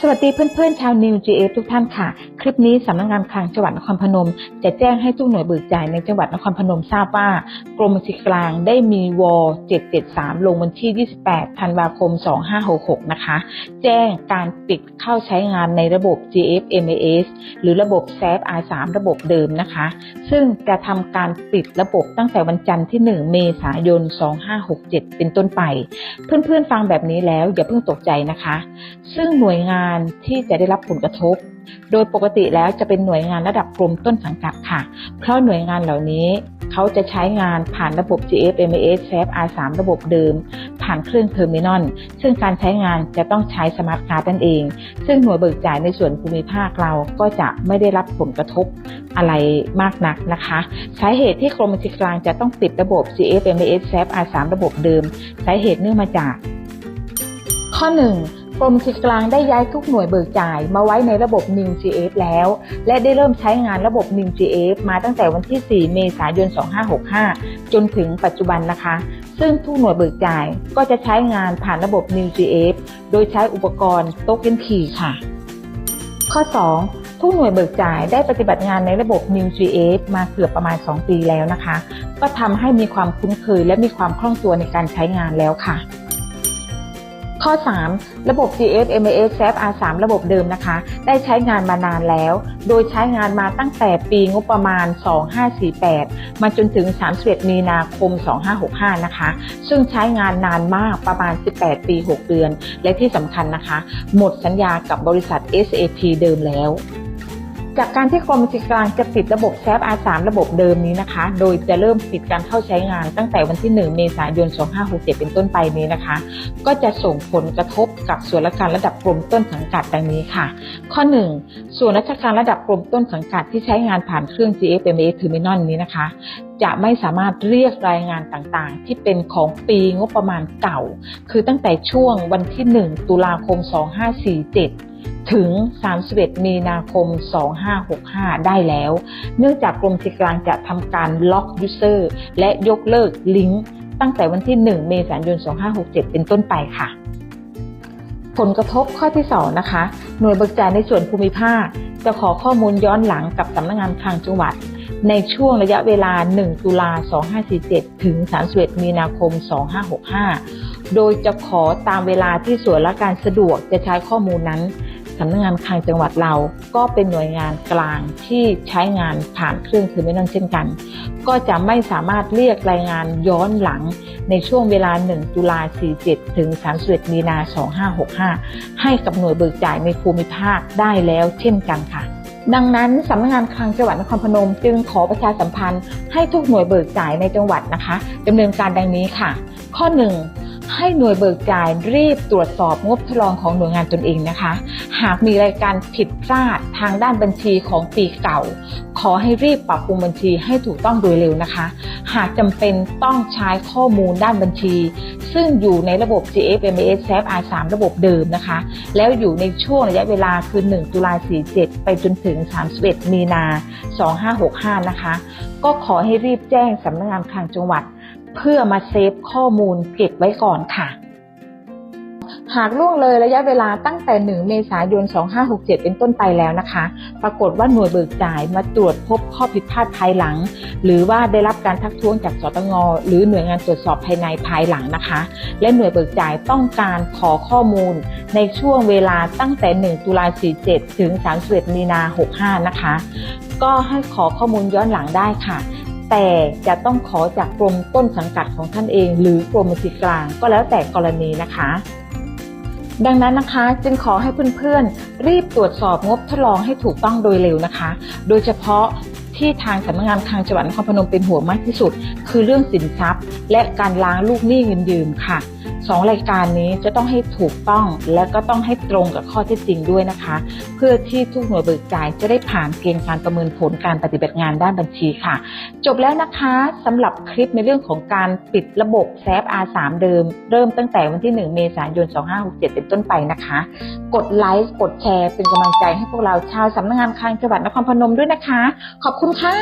สวัสดีเพื่อนๆชาว New GF ทุกท่านค่ะ ลิปนี้สำนักงานคลังจังหวัดนครพนม จะแจ้งให้ทุกหน่วยเบิกจ่ายในจังหวัดนครพนมทราบว่า กรมบัญชีกลางได้มีว773 ลงวันที่ 28 ธันวาคม 2566 นะคะ แจ้งการปิดเข้าใช้งานในระบบ GF MAS หรือระบบ SAP R3 ระบบเดิมนะคะ ซึ่งจะทำการปิดระบบตั้งแต่วันจันทร์ที่ 1 เมษายน 2567 เป็นต้นไป เพื่อนๆ ฟังแบบนี้แล้วอย่าเพิ่งตกใจนะคะ ซึ่งหน่วยงานที่จะได้รับผลกระทบ โดยปกติแล้วจะเป็นหน่วยงานระดับกรมต้นสังกัดค่ะ เพราะหน่วยงานเหล่านี้เขาจะใช้งานผ่านระบบ GFMS s a p R3 ระบบเดิม ผ่านเครื่องเทอร์มินอลซึ่งการใช้งานจะต้องใช้สมาร์ทการ์ดนั่นเอง ซึ่งหน่วยเบิกจ่ายในส่วนภูมิภาคเราก็จะไม่ได้รับผลกระทบอะไรมากนักนะคะสาเหตุที่กรมบัญชีกลางจะต้องปิดระบบ GFMS s a p R3 ระบบเดิมสาเหตุเนื่องมาจาก ข้อ 1 กรมบัญชีกลางได้ย้ายทุกหน่วยเบิกจ่ายมาไว้ในระบบ New GF แล้ว และได้เริ่มใช้งานระบบ New GF มาตั้งแต่วันที่ 4 เมษายน 2565 จนถึงปัจจุบันนะคะ ซึ่งทุกหน่วยเบิกจ่ายก็จะใช้งานผ่านระบบ New GF โดยใช้อุปกรณ์ Token Key ค่ะ ข้อ 2ทุกหน่วยเบิกจ่ายได้ปฏิบัติงานในระบบ New GF มาเกือบประมาณ 2 ปีแล้วนะคะ ก็ทำให้มีความคุ้นเคยและมีความคล่องตัวในการใช้งานแล้วค่ะ ข้อ 3 ระบบ GF MAS SAP R3 ระบบเดิมนะคะ ได้ใช้งานมานานแล้ว โดยใช้งานมาตั้งแต่ปีงบประมาณ 2548 มาจนถึง 31 มีนาคม 2565 นะคะ ซึ่งใช้งานนานมากประมาณ 18 ปี 6 เดือน และที่สำคัญนะคะ หมดสัญญากับบริษัท SAP เดิมแล้ว จากการที่กรมบัญชีกลางจะปิดระบบ SAP R3 ระบบเดิมนี้นะคะ โดยจะเริ่มปิดการเข้าใช้งานตั้งแต่วันที่ 1 เมษายน 2567 เป็นต้นไปนี้นะคะ ก็จะส่งผลกระทบกับส่วนราชการระดับกรมต้นสังกัดดังนี้ค่ะ ข้อ 1 ส่วนราชการระดับกรมต้นสังกัดที่ใช้งานผ่านเครื่อง GFMA Terminal นี้นะคะ จะไม่สามารถเรียกรายงานต่างๆ ที่เป็นของปีงบประมาณเก่า คือตั้งแต่ช่วงวันที่ 1 ตุลาคม 2547 ถึง 31 มีนาคม 2565 ได้แล้ว เนื่องจากกรมบัญชีกลางจะทำการล็อกยูเซอร์และยกเลิกลิงก์ตั้งแต่วันที่ 1 เมษายน 2567 เป็นต้นไปค่ะ ผลกระทบข้อที่ 2 นะคะ หน่วยเบิกจ่ายในส่วนภูมิภาค จะขอข้อมูลย้อนหลังกับสำนักงานคลังจังหวัด ในช่วงระยะเวลา 1 ตุลา 2547 ถึง 31 มีนาคม 2565 โดยจะขอตามเวลาที่ส่วนราชการสะดวกจะใช้ข้อมูลนั้น สำนักงานคลังจังหวัดเรา ก็เป็นหน่วยงานกลางที่ใช้งานผ่านเครื่องเทอร์มินอลเช่นกัน ก็จะไม่สามารถเรียกรายงานย้อนหลังในช่วงเวลา 1 ตุลา 47 ถึง 31 มีนา 2565 ให้กับหน่วยเบิกจ่ายในภูมิภาคได้แล้วเช่นกันค่ะดังนั้นสำนักงานคลังจังหวัดนครพนม จึงขอประชาสัมพันธ์ให้ทุกหน่วยเบิกจ่ายในจังหวัดนะคะดำเนินการดังนี้ค่ะ ข้อ 1 ให้หน่วยเบิกจ่ายรีบตรวจสอบงบทดลองของหน่วยงานตนเองนะคะ หากมีรายการผิดพลาดทางด้านบัญชีของปีเก่า ขอให้รีบปรับปรุงบัญชีให้ถูกต้องโดยเร็วนะคะ หากจำเป็นต้องใช้ข้อมูลด้านบัญชี ซึ่งอยู่ในระบบ GFMS SAP R3 ระบบเดิมนะคะ แล้วอยู่ในช่วงระยะเวลาคือ 1 ตุลา47 ไปจนถึง 31 มีนา 2565 นะคะ ก็ขอให้รีบแจ้งสำนักงานคลังจังหวัด เพื่อมาเซฟข้อมูลเก็บไว้ก่อนค่ะ หากล่วงเลยระยะเวลาตั้งแต่ 1 เมษายน 2567 เป็นต้นไปแล้วนะคะ ปรากฏว่าหน่วยเบิกจ่ายมาตรวจพบข้อผิดพลาดภายหลัง หรือว่าได้รับการทักท้วงจากสตงหรือหน่วยงานตรวจสอบภายในภายหลังนะคะ และหน่วยเบิกจ่ายต้องการขอข้อมูล ในช่วงเวลาตั้งแต่ 1 ตุลา47 ถึง 31 มีนา 65 นะคะ ก็ให้ขอข้อมูลย้อนหลังได้ค่ะแต่จะต้องขอจากกรมต้นสังกัดของท่านเอง หรือกรมบัญชีกลางก็แล้วแต่กรณีนะคะ ดังนั้นนะคะจึงขอให้เพื่อนๆรีบตรวจสอบงบทดลองให้ถูกต้องโดยเร็วนะคะ โดยเฉพาะ ที่ทางสำนักงานคลังจังหวัดนครพนมเป็นห่วงมากที่สุด คือเรื่องสินทรัพย์ และการล้างลูกหนี้เงินยืมค่ะสองรายการนี้จะต้องให้ถูกต้องและก็ต้องให้ตรงกับข้อเท็จจริงด้วยนะคะ เพื่อที่ทุกหน่วยเบิกจ่ายจะได้ผ่านเกณฑ์การประเมินผลการปฏิบัติงานด้านบัญชีค่ะ จบแล้วนะคะสำหรับคลิปในเรื่องของการปิดระบบแซฟ R3 เดิม เริ่มตั้งแต่วันที่ 1 เมษายน 2567 เป็นต้นไปนะคะ กดไลค์กดแชร์เป็นกำลังใจให้พวกเราชาวสำนักงานคลังจังหวัดนครพนมด้วยนะคะ ขอบคุณค่ะ